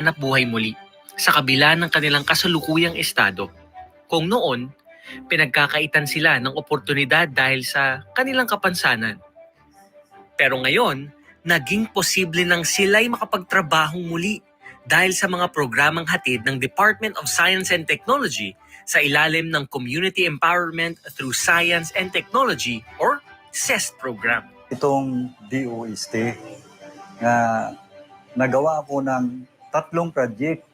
hanap buhay muli sa kabila ng kanilang kasalukuyang estado. Kung noon, pinagkakaitan sila ng oportunidad dahil sa kanilang kapansanan. Pero ngayon, naging posible nang sila'y makapagtrabahong muli dahil sa mga programang hatid ng Department of Science and Technology sa ilalim ng Community Empowerment through Science and Technology or CEST program. itong DOST na nagawa ko ng tatlong project,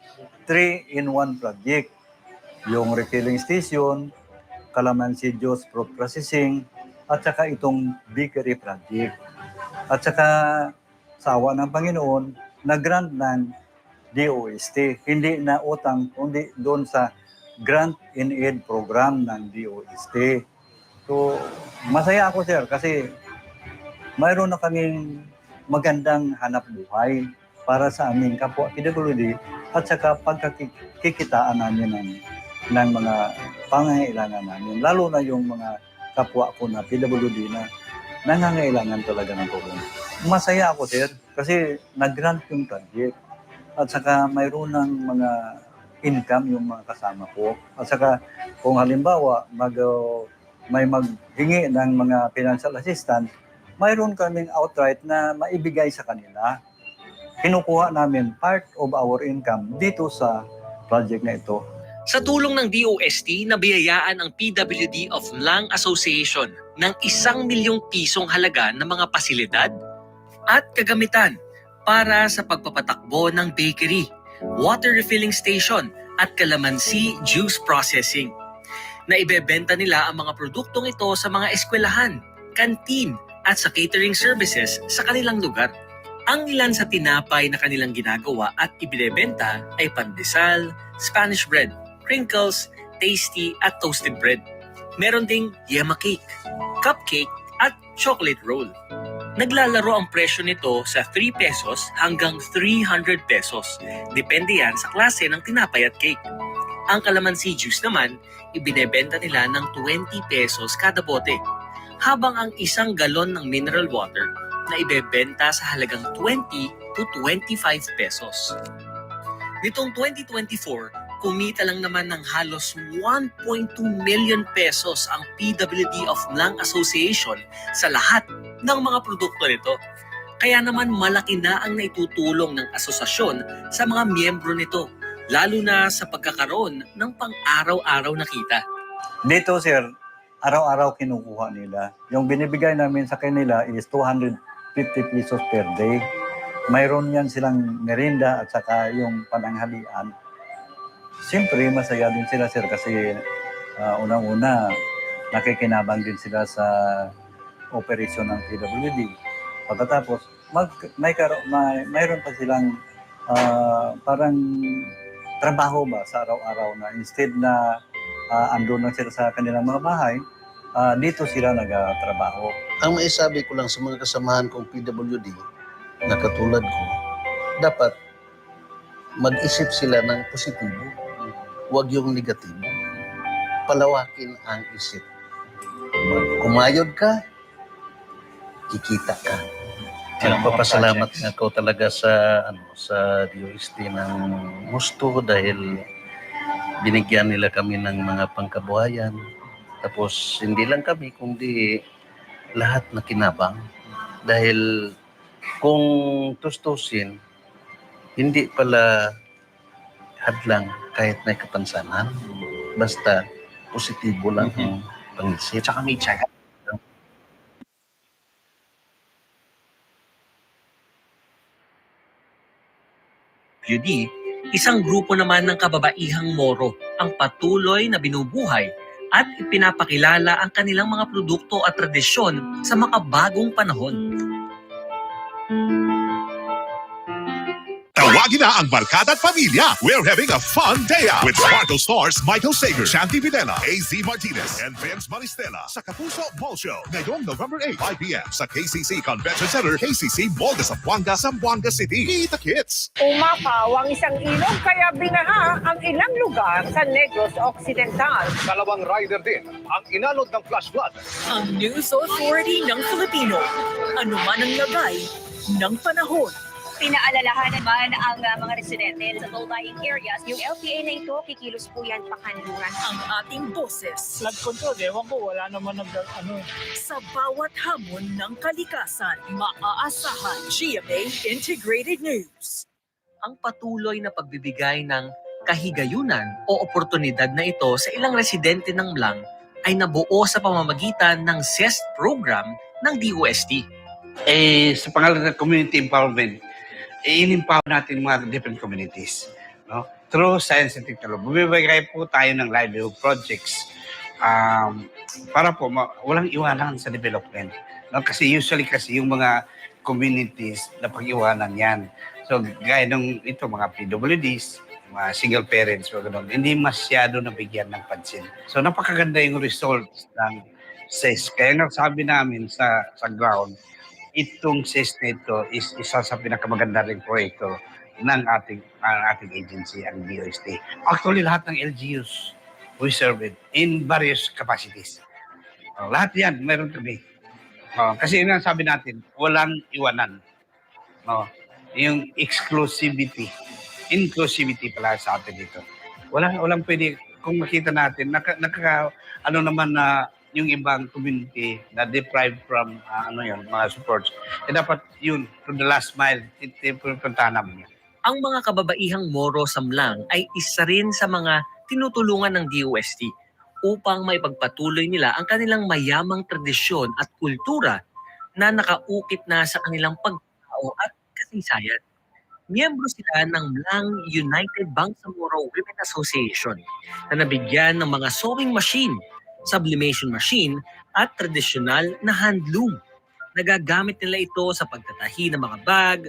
three in one project. Yung refilling station, Calamansi Juice Fruit Processing, at saka itong bakery project. At saka sa awa ng Panginoon, nag-grant ng DOST. Hindi na utang, kundi doon sa Grant in Aid program ng DOST. So, masaya ako sir kasi mayroon na kaming magandang hanap buhay para sa aming kapwa PWD at saka pagkakikitaan namin ng, ng mga pangangailangan namin. Lalo na yung mga kapwa ko na PWD na nangangailangan talaga ng tulong. Masaya ako, sir, kasi nag-grant yung project. At saka mayroon ng mga income yung mga kasama ko. At saka kung halimbawa mag, may maghingi ng mga financial assistance, mayroon kaming outright na maibigay sa kanila. Kinukuha namin part of our income dito sa project na ito. Sa tulong ng DOST, nabiyayaan ang PWD of Lang Association ng isang milyong pisong halaga ng mga pasilidad at kagamitan para sa pagpapatakbo ng bakery, water refilling station at calamansi juice processing. Na ibebenta nila ang mga produktong ito sa mga eskwelahan, kantin at sa catering services sa kanilang lugar. Ang ilan sa tinapay na kanilang ginagawa at ibinebenta ay pandesal, Spanish bread, crinkles, tasty at toasted bread. Meron ding yema cake, cupcake at chocolate roll. Naglalaro ang presyo nito sa 3 pesos hanggang 300 pesos. Depende yan sa klase ng tinapay at cake. Ang calamansi juice naman, ibinebenta nila ng 20 pesos kada bote. Habang ang isang galon ng mineral water na ibebenta sa halagang 20 to 25 pesos. Nitong 2024, kumita lang naman ng halos 1.2 million pesos ang PWD of Lang Association sa lahat ng mga produkto nito. Kaya naman malaki na ang naitutulong ng asosasyon sa mga miyembro nito, lalo na sa pagkakaroon ng pang-araw-araw na kita. Dito, sir, araw-araw kinukuha nila. Yung binibigay namin sa kanila is 250 pesos per day. Mayroon yan silang merinda at saka yung pananghalian. Siyempre, masaya din sila, sir, kasi ah, unang-una, nakikinabang din sila sa operasyon ng PWD. Pagkatapos, mag, may, karo, may, mayroon pa silang ah, parang trabaho ba sa araw-araw na instead na uh, andun lang sila sa kanilang mga bahay, ah, dito sila nagtrabaho. Ang maisabi ko lang sa mga kasamahan kong PWD na katulad ko, dapat mag-isip sila ng positibo. Huwag yung negatibo. Palawakin ang isip. Kumayod ka, kikita ka. Nagpapasalamat nga ako talaga sa ano sa DOST ng gusto dahil binigyan nila kami ng mga pangkabuhayan. Tapos hindi lang kami kundi lahat na kinabang dahil kung tustusin hindi pala hadlang kahit may kapansanan basta positibo lang ang pangisip. Tsaka may tiyaga. Isang grupo naman ng kababaihang Moro ang patuloy na binubuhay at ipinapakilala ang kanilang mga produkto at tradisyon sa makabagong panahon. Na ang barkada at pamilya. We're having a fun day out with Sparkle Stars Michael Sager, Shanti Videla, AZ Martinez, and Vince Manistela sa Kapuso Mall Show ngayong November 8, 5 p.m. sa KCC Convention Center, KCC Mall de Zamboanga, Zamboanga City. Meet the kids! Umapaw ang isang ilog kaya binaha ang ilang lugar sa Negros Occidental. Dalawang rider din ang inalod ng flash flood. ang News Authority ng Filipino. Ano man ang lagay ng panahon. Pinaalalahan naman ang uh, mga residente sa low-lying areas. Yung LPA na ito, kikilos po yan pakanlungan. ang ating boses flood control, ewan ko, wala naman nag, ano, sa bawat hamon ng kalikasan. Maaasahan GMA Integrated News. ang patuloy na pagbibigay ng kahigayunan o oportunidad na ito sa ilang residente ng Mlang ay nabuo sa pamamagitan ng CEST program ng DOST. eh, sa pangalan ng community empowerment, in-empower natin mga different communities. No? Through science and technology. Bumibigay po tayo ng livelihood projects um, para po ma- walang iwanan sa development. No? Kasi usually kasi yung mga communities na pag-iwanan yan. So gaya nung ito, mga PWDs, mga single parents, mga ganun, hindi masyado nabigyan ng pansin. So napakaganda yung results ng SES. Kaya nga sabi namin sa, sa ground, itong SES na ito is isa sa pinakamaganda ring proyekto ng ating ng ating agency, ang DOST. Actually, lahat ng LGUs we serve it in various capacities. Uh, lahat yan, meron kami. Uh, kasi yun ang sabi natin, walang iwanan. No? Yung exclusivity, inclusivity pala sa atin dito. Walang, walang pwede, kung makita natin, naka, naka, ano naman na yung ibang community na deprived from ah, ano yun, mga supports. Eh dapat yun, to the last mile, ito punta namin. Ang mga kababaihang Moro sa Mlang ay isa rin sa mga tinutulungan ng DOST upang maipagpatuloy nila ang kanilang mayamang tradisyon at kultura na nakaukit na sa kanilang pagkao at kasaysayan. Miyembro sila ng Mlang United Bangsamoro Women Association na nabigyan ng mga sewing machine, sublimation machine at tradisyonal na handloom. Nagagamit nila ito sa pagtatahi ng mga bag,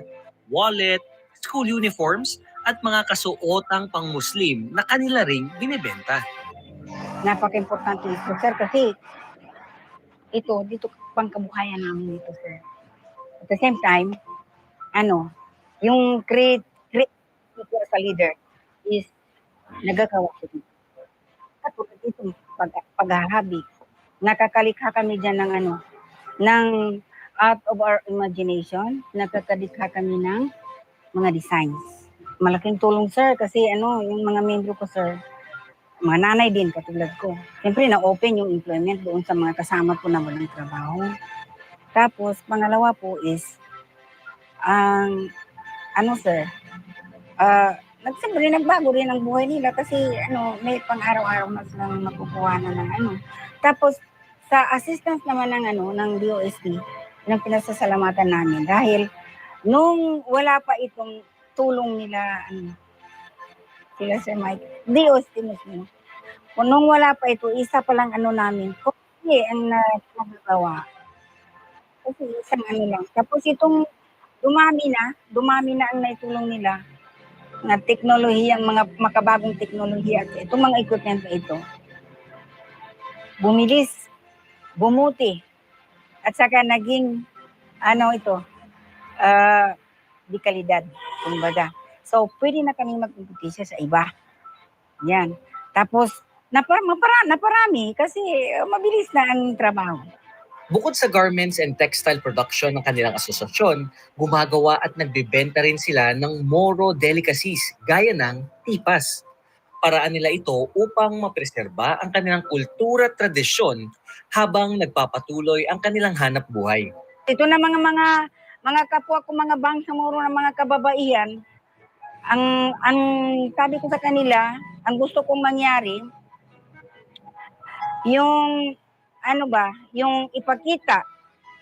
wallet, school uniforms at mga kasuotang pang-Muslim na kanila ring binibenta. napaka-importante ito, sir, kasi ito, dito pang kabuhayan namin ito, sir. At the same time, ano, yung create, create sa leader is nagagawa ko dito. Katulad itong pag, paghahabi. Nakakalikha kami dyan ng ano, ng out of our imagination, nakakalikha kami ng mga designs. Malaking tulong, sir, kasi ano, yung mga membro ko, sir, mga nanay din katulad ko. Siyempre, na-open yung employment doon sa mga kasama ko na walang trabaho. Tapos, pangalawa po is, ang, ano sir, ah, nagsiyempre, nagbago rin ang buhay nila kasi, ano, may pang-araw-araw na silang nakukuha na ng ano. Tapos, sa assistance naman ng, ano, ng DOST, ng pinasasalamatan namin dahil nung wala pa itong tulong nila, ano, sila Sir Mike, DOST mismo. Kung nung wala pa ito, isa pa lang ano namin, kasi ang na- nagagawa. Kasi isang ano lang. Tapos itong dumami na, dumami na ang naitulong nila na teknolohiya, mga makabagong teknolohiya at itong mga equipment na ito. Bumilis, bumuti, at saka naging, ano ito, ah, di kalidad, kumbaga. So, pwede na kami magkumpetisya sa iba. Yan. Tapos, napara, mapara, naparami kasi uh, mabilis na ang trabaho. Bukod sa garments and textile production ng kanilang asosasyon, gumagawa at nagbebenta rin sila ng Moro delicacies gaya ng tipas. Paraan nila ito upang mapreserba ang kanilang kultura at tradisyon habang nagpapatuloy ang kanilang hanap buhay. Ito na mga mga mga kapwa ko mga bangsamoro ng mga kababaihan, ang ang sabi ko sa kanila, ang gusto kong mangyari yung ano ba, yung ipakita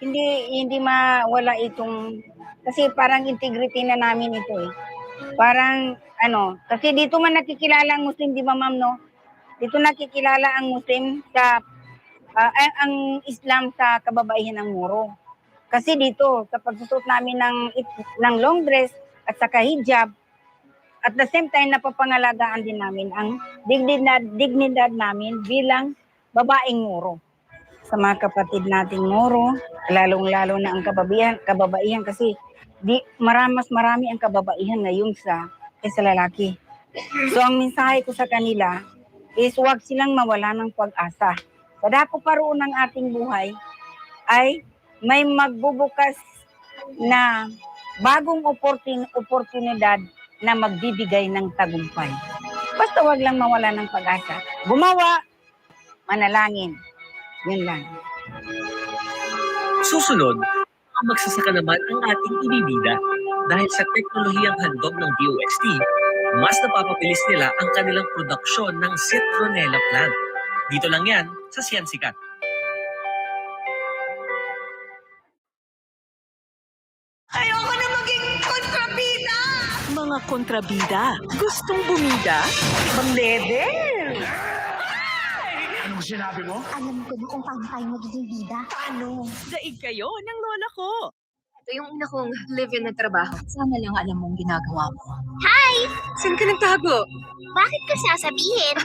hindi hindi mawala itong kasi parang integrity na namin ito eh. Parang ano, kasi dito man nakikilala ang Muslim, di ba ma'am no? Dito nakikilala ang Muslim sa ah, ang, ang Islam sa kababaihan ng Moro. Kasi dito, sa pagsusot namin ng, ng long dress at saka hijab, at the same time, napapangalagaan din namin ang dignidad, dignidad namin bilang babaeng Moro. Sa mga kapatid nating Moro, lalong-lalo na ang kababaihan, kababaihan kasi di, maramas marami ang kababaihan ngayon sa, kaysa lalaki. So ang mensahe ko sa kanila is huwag silang mawala ng pag-asa. Sa dako pa roon ng ating buhay ay may magbubukas na bagong oportun- oportunidad na magbibigay ng tagumpay. Basta wag lang mawala ng pag-asa. Gumawa, manalangin. Yun lang. Susunod, ang magsasaka naman ang ating ibibida dahil sa teknolohiyang handog ng DOST, mas napapabilis nila ang kanilang produksyon ng citronella plant. Dito lang yan sa Siansikat. Ayoko na maging kontrabida! Mga kontrabida, gustong bumida? Ibang level. Alam ko na kung paano tayo magiging bida. Paano? Daig kayo ng lola ko. Ito yung una kong live-in na trabaho. Sana lang alam mong ginagawa mo. Hi! Saan ka nagtago? Bakit ka sasabihin?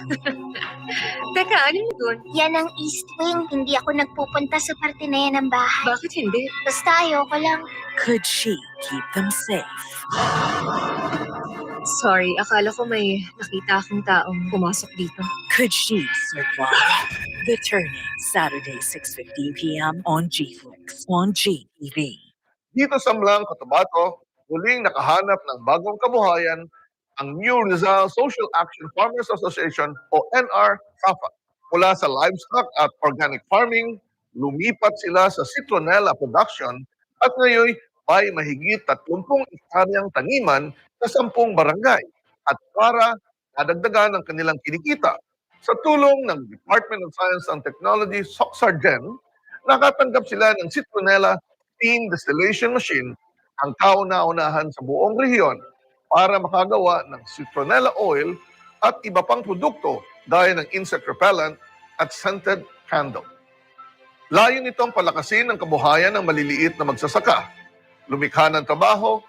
Teka, ano mo dun? Yan ang East Wing. Hindi ako nagpupunta sa parte na yan ng bahay. Bakit hindi? Basta ayoko lang. Could she keep them safe? Sorry, akala ko may nakita akong taong pumasok dito. Could she survive? The Turning, Saturday, 6.15 p.m. on G-Flix, on GTV. Dito sa Mlang, Cotabato, muling nakahanap ng bagong kabuhayan ang New Rizal Social Action Farmers Association o NR SAFA. Mula sa livestock at organic farming, lumipat sila sa citronella production at ngayon may mahigit 30 ektaryang taniman sa 10 barangay at para nadagdagan ang kanilang kinikita. Sa tulong ng Department of Science and Technology, SOCSARGEN, nakatanggap sila ng citronella steam distillation machine ang kauna-unahan sa buong rehiyon para makagawa ng citronella oil at iba pang produkto gaya ng insect repellent at scented candle. Layo nitong palakasin ang kabuhayan ng maliliit na magsasaka, lumikha ng trabaho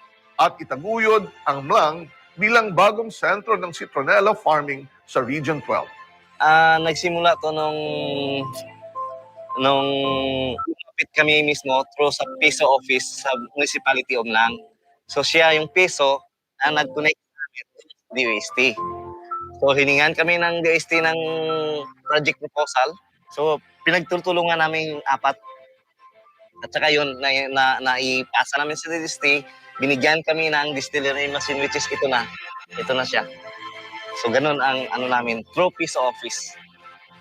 at itaguyod ang Mlang bilang bagong sentro ng citronella farming sa Region 12. Ah, nagsimula to nung nung lumapit kami mismo through sa PISO office sa Municipality of Lang. So siya yung PISO ang nag-connect sa amin sa DOST. So hiningan kami ng DOST ng project proposal. So pinagtutulungan namin apat. At saka yun, na, na, naipasa namin sa DOST, binigyan kami ng distillery machine which is ito na. Ito na siya. So ganun ang ano namin, through PISO office.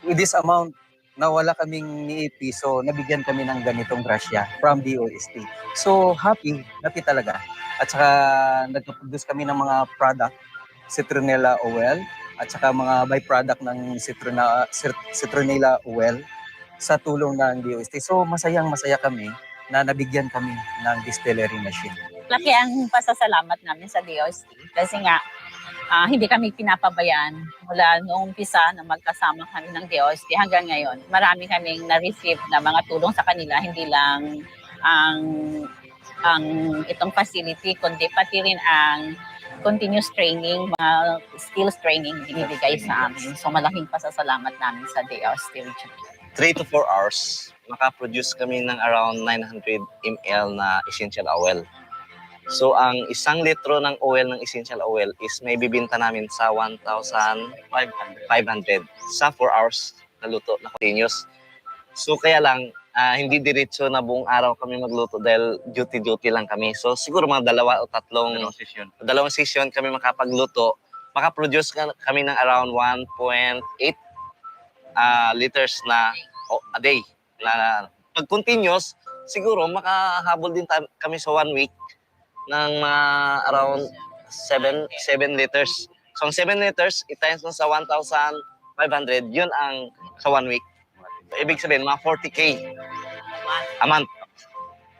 with this amount na wala kaming ni piso, nabigyan kami ng ganitong grasya from DOST. So, happy, happy talaga. At saka, nagpo-produce kami ng mga product, citronella oil, at saka mga byproduct ng citrona, cit- citronella oil sa tulong ng DOST. So, masayang masaya kami na nabigyan kami ng distillery machine. Laki ang pasasalamat namin sa DOST kasi nga ah, hindi kami pinapabayaan mula noong umpisa na magkasama kami ng DOST hanggang ngayon. Marami kaming na-receive na mga tulong sa kanila, hindi lang ang ang itong facility, kundi pati rin ang continuous training, mga skills training binibigay sa amin. So malaking pasasalamat namin sa DOST Region. 3 to 4 hours, makaproduce kami ng around 900 ml na essential oil. So, ang isang litro ng oil ng essential oil is may bibinta namin sa 1,500 sa 4 hours na luto na continuous. So, kaya lang, ah, hindi diretso na buong araw kami magluto dahil duty-duty lang kami. So, siguro mga dalawa o tatlong dalawang session, dalawang session kami makapagluto. Makaproduce ka- kami ng around 1.8 ah, liters na o- a day. Na, pag continuous, siguro makahabol din kami sa one week ng mga around 7 7 liters. So ang 7 liters, i-times mo sa 1,500, yun ang sa one week. Ibig sabihin, mga 40k a month.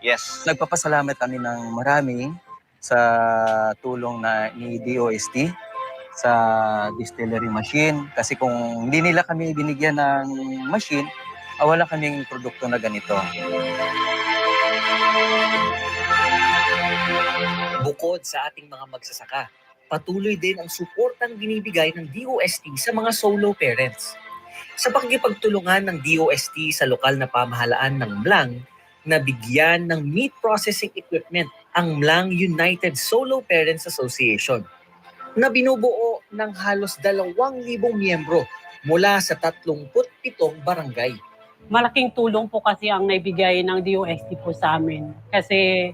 Yes. Nagpapasalamat kami ng marami sa tulong na ni DOST sa distillery machine kasi kung hindi nila kami binigyan ng machine, ah, wala kaming produkto na ganito. Bukod sa ating mga magsasaka, patuloy din ang suportang binibigay ng DOST sa mga solo parents. Sa pakikipagtulungan ng DOST sa lokal na pamahalaan ng Mlang, nabigyan ng meat processing equipment ang Mlang United Solo Parents Association na binubuo ng halos 2,000 miyembro mula sa 37 barangay. malaking tulong po kasi ang naibigay ng DOST po sa amin. Kasi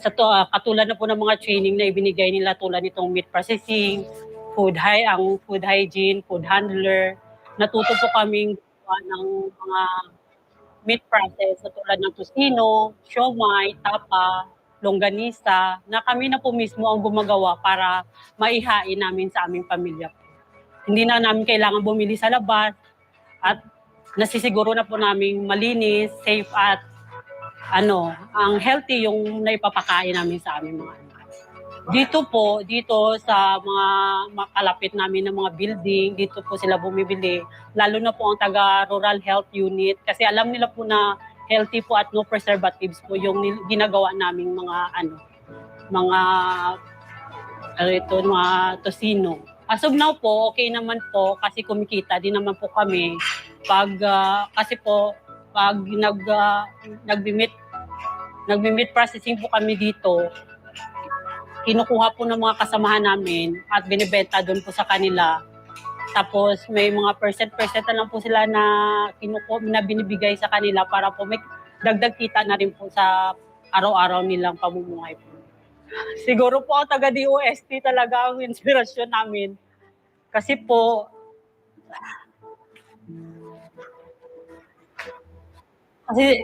sa to, ah, katulad na po ng mga training na ibinigay nila tulad nitong meat processing, food hy ang food hygiene, food handler. Natuto po kaming gawa ng mga meat process sa tulad ng tocino, siomai, tapa, longganisa, na kami na po mismo ang gumagawa para maihain namin sa aming pamilya. Hindi na namin kailangan bumili sa labas at nasisiguro na po namin malinis, safe at ano, ang healthy yung naipapakain namin sa aming mga anak. Dito po, dito sa mga makalapit namin ng mga building, dito po sila bumibili. Lalo na po ang taga Rural Health Unit kasi alam nila po na healthy po at no preservatives po yung ginagawa naming mga ano, mga ano ito, mga tosino. As of now po, okay naman po kasi kumikita din naman po kami pag ah, kasi po pag nag uh, nagbi-meat nagbi-meat processing po kami dito kinukuha po ng mga kasamahan namin at binibenta doon po sa kanila. Tapos may mga percent-percent na lang po sila na kinukuha na binibigay sa kanila para po may dagdag kita na rin po sa araw-araw nilang pamumuhay po. Siguro po ang taga DOST talaga ang inspirasyon namin. Kasi po Kasi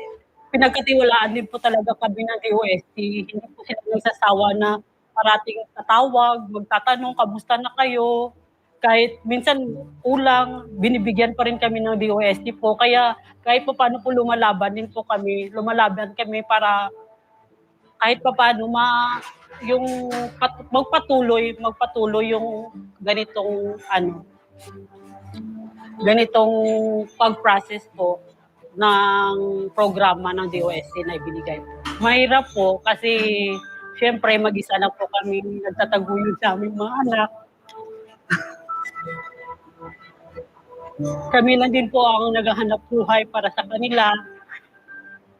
pinagkatiwalaan din po talaga kami ng DOST. Hindi po sila nagsasawa na parating tatawag, magtatanong, kamusta na kayo? Kahit minsan kulang, binibigyan pa rin kami ng DOST po. Kaya kahit pa paano po lumalaban din po kami, lumalaban kami para kahit pa paano ma yung pat, magpatuloy, magpatuloy yung ganitong ano ganitong pag-process po ng programa ng DOST na ibinigay. Mahirap po kasi syempre mag-isa lang po kami nagtataguyod sa aming mga anak. Kami lang din po ang naghahanap buhay para sa kanila.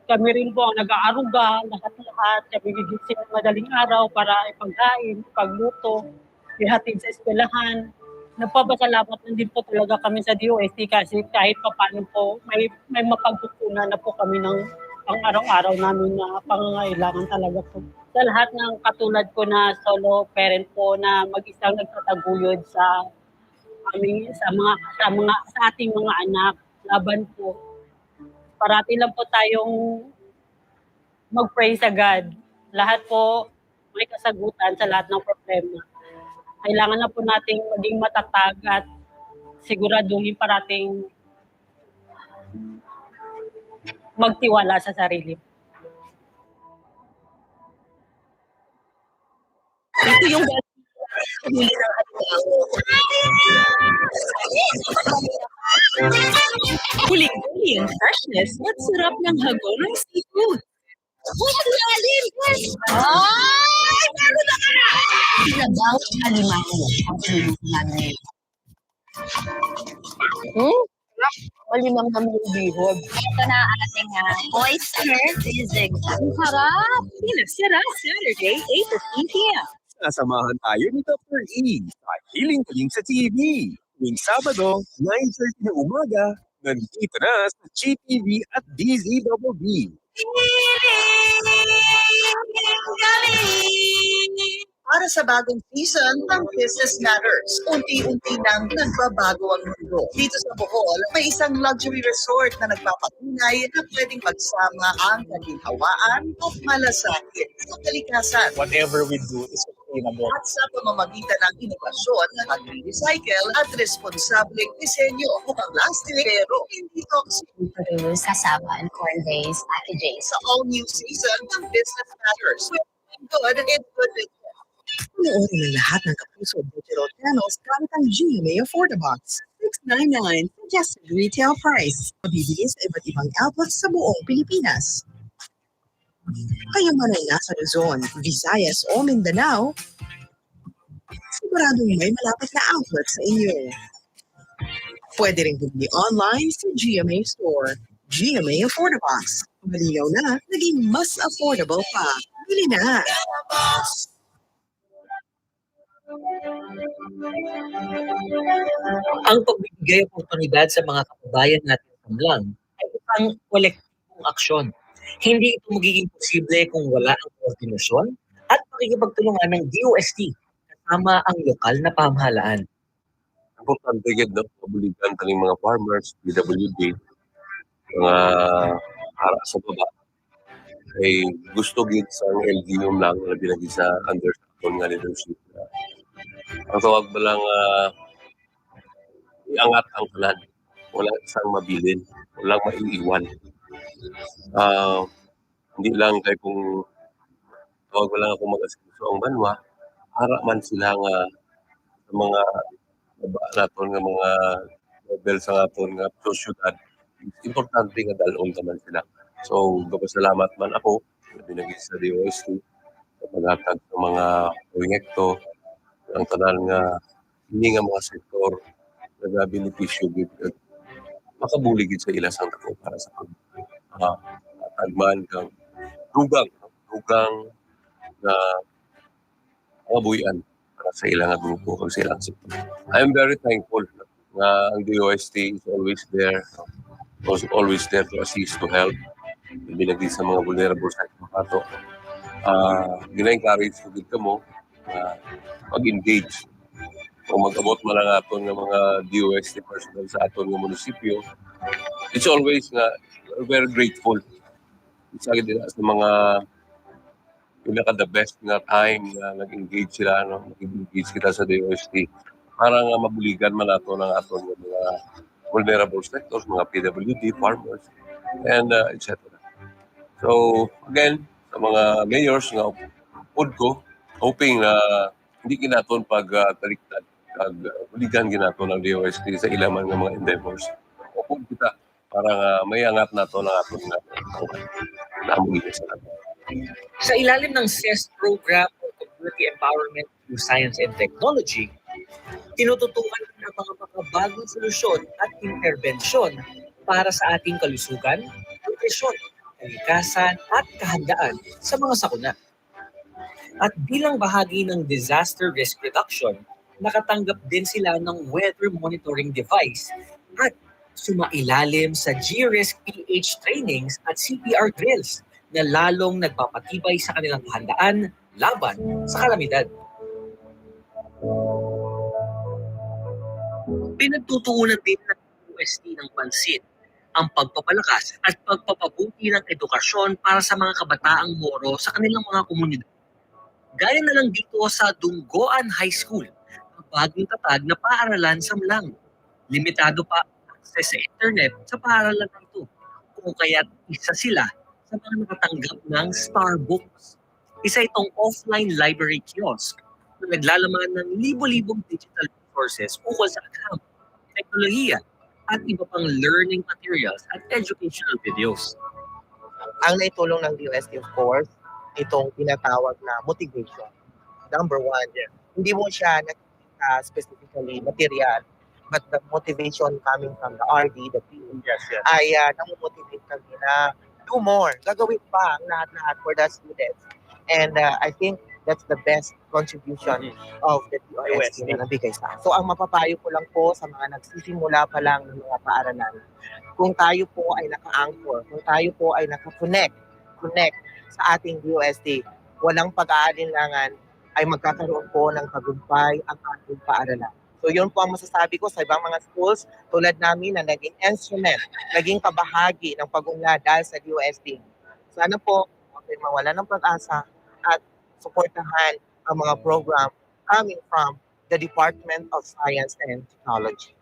Kami rin po ang nag-aaruga, lahat-lahat. Kami gigising ng madaling araw para ipagkain, ipagluto, ihatid sa eskwelahan. Nagpapasalamat na din po talaga kami sa DOST kasi kahit pa paano po may, may mapagkukunan na po kami ng pang araw-araw namin na pangangailangan talaga po. Sa lahat ng katulad ko na solo parent po na mag-isang nagtataguyod sa aming sa mga sa mga sa ating mga anak laban po. Parati lang po tayong mag-pray sa God. Lahat po may kasagutan sa lahat ng problema. Kailangan na po nating maging matatag at siguraduhin parating magtiwala sa sarili. Ito yung huli ng Huling-huli ang freshness at sarap ng hagon ng seafood. Huwag ang lalim! Ay! Meron na ka! Pinagawat alimango ang pinuluto namin. Hmm? Malimang naman yung bihod. Ito na ating uh, oyster zigzag. Ang harap! Pinasira Saturday, 8.15 p.m. Sasamahan tayo ni Dr. E sa Healing Galing sa TV. Tuwing Sabado, 9.30 na umaga, nandito na sa GTV at DZBB. Para sa bagong season ng Business Matters, unti-unti nang nagbabago ang mundo. Dito sa Bohol, may isang luxury resort na nagpapatunay na pwedeng pagsama ang kaginhawaan at malasakit sa kalikasan. Whatever we do is. At sa pamamagitan ng inobasyon, pag-recycle at responsableng disenyo. Mukhang plastic pero hindi toxic. We produce cassava and corn-based packages. Sa all-new season ng Business Matters, good, it's good business. Panoorin ang lahat ng Kapuso Digital Channels gamit ang GMA Affordabox. 699 suggested retail price. Mabibili sa iba't ibang outlets sa buong Pilipinas. Kayo man ay nasa Luzon, Visayas o Mindanao, siguradong may malapit na outlet sa inyo. Pwede rin bumili online sa GMA Store. GMA Affordabox. Malinaw na, naging mas affordable pa. Bili na! Ang pagbibigay oportunidad sa mga kababayan natin sa ay isang kolektibong aksyon. Hindi ito magiging posible kung wala ang koordinasyon at pakikipagtulungan ng DOST kasama ang lokal na pamahalaan. importante gid no pabuligan kaning mga farmers PWD mga para sa baba ay gusto gid sa LGU lang labi lagi sa under nga leadership. Na ang tawag ba lang ah, iangat ang tanan wala isang mabilin. Wala maiiwan Ah, hindi lang kay kung tawag ba lang ako mag-asikuso ang banwa para man sila nga sa mga baba naton nga mga level sa aton nga syudad importante nga dalon naman sila. So gapasalamat man ako na binagi sa DOST paghatag sa mga proyekto ang tanan nga hindi nga mga sektor nga benepisyo gid at makabuli gid sa ila sa tako para sa pag uh, tagman kang dugang dugang na mabuyan para sa ilang grupo o sa ilang sektor. I'm very thankful na ang DOST is always there, was always there to assist, to help. Binagi sa mga vulnerable sa kato. Uh, gina-encourage ko din mo na mag-engage. Kung mag-abot man ang aton ng mga DOST personnel sa aton ng munisipyo, it's always nga we're grateful sa sa mga pinaka the best na time na nag-engage sila, no? nag-engage kita sa DOST para nga mabuligan man nato ng aton nga mga vulnerable sectors, mga PWD, farmers, and uh, etc. So, again, sa mga mayors nga upod ko, hoping na hindi kinaton pag uh, taliktad, pag uh, buligan ginaton ng DOST sa ilaman ng mga endeavors. Upod kita para nga may angat nato ng aton nga namuligan sa. Sa ilalim ng CEST program o Community Empowerment through Science and Technology, tinututukan ang mga makabagong solusyon at interbensyon para sa ating kalusugan, nutrisyon, kalikasan at kahandaan sa mga sakuna. At bilang bahagi ng disaster risk reduction, nakatanggap din sila ng weather monitoring device at sumailalim sa G-Risk PH trainings at CPR drills na lalong nagpapatibay sa kanilang kahandaan laban sa kalamidad. Pinagtutuunan din ng UST ng pansin ang pagpapalakas at pagpapabuti ng edukasyon para sa mga kabataang Moro sa kanilang mga komunidad. Gaya na lang dito sa Dunggoan High School, ang bagong tatag na paaralan sa Mlang. Limitado pa access sa internet sa paaralan na ito, kung kaya't isa sila sa mga nakatanggap ng Starbooks. Isa itong offline library kiosk na naglalaman ng libo-libong digital resources ukol sa agham, teknolohiya, at iba pang learning materials at educational videos. ang naitulong ng DOST of course, itong tinatawag na motivation. Number one, hindi mo siya nakikita specifically material, but the motivation coming from the RD, the team, ay uh, namomotivate kami na do more, gagawin pa ang lahat-lahat for the students. And uh, I think that's the best contribution of the DOST na nabigay sa. So ang mapapayo ko lang po sa mga nagsisimula pa lang ng mga paaralan, kung tayo po ay naka-anchor, kung tayo po ay naka-connect, connect sa ating DOST, walang pag-aalinlangan ay magkakaroon po ng tagumpay ang ating paaralan. So yun po ang masasabi ko sa ibang mga schools tulad namin na naging instrument, naging kabahagi ng pag-unlad dahil sa DOST. Sana po, kayong mawala ng pag-asa at suportahan ang mga program coming from the Department of Science and Technology.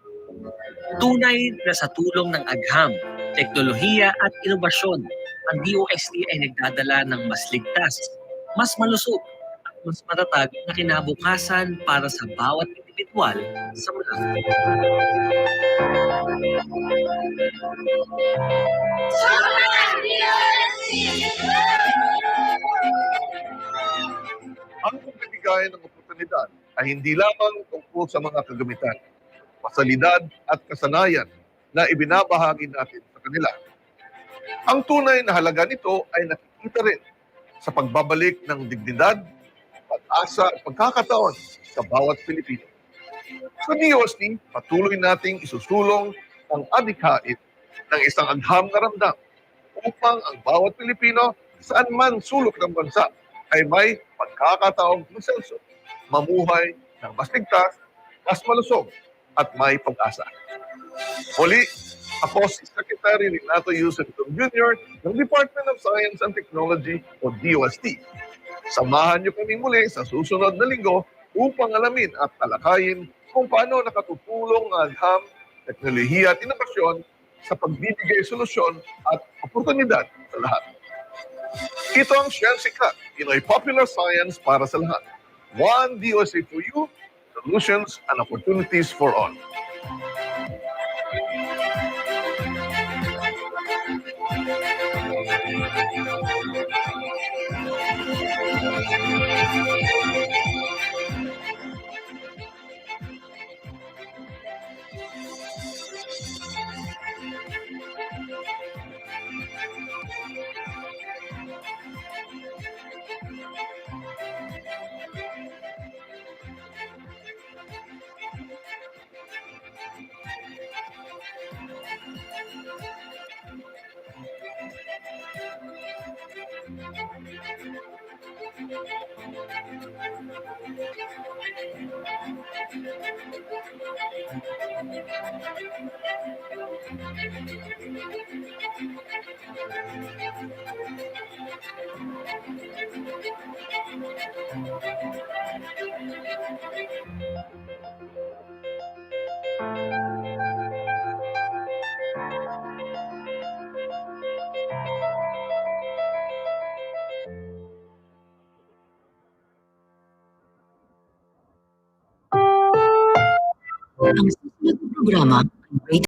Tunay na sa tulong ng agham, teknolohiya at inobasyon, ang DOST ay nagdadala ng mas ligtas, mas malusog, at mas matatag na kinabukasan para sa bawat individual sa mula. Ang pagbibigay ng oportunidad ay hindi lamang tungkol sa mga kagamitan, pasalidad at kasanayan na ibinabahagi natin sa kanila. Ang tunay na halaga nito ay nakikita rin sa pagbabalik ng dignidad, pag-asa at pagkakataon sa bawat Pilipino. DOST, patuloy nating isusulong ang adhikain ng isang agham na ramdam upang ang bawat Pilipino saan man sulok ng bansa ay may pagkakataong maselso, mamuhay ng mas ligtas, mas malusog at may pag-asa. Muli, ako si Secretary Renato Yusuf Jr. ng Department of Science and Technology o DOST. Samahan niyo kami muli sa susunod na linggo upang alamin at talakayin kung paano nakatutulong ang agham, teknolohiya at inobasyon sa pagbibigay solusyon at oportunidad sa lahat. Ito ang Sciensica, Pinoy Popular Science para sa lahat. One DOST for you, solutions and opportunities for all. Ang ドラマ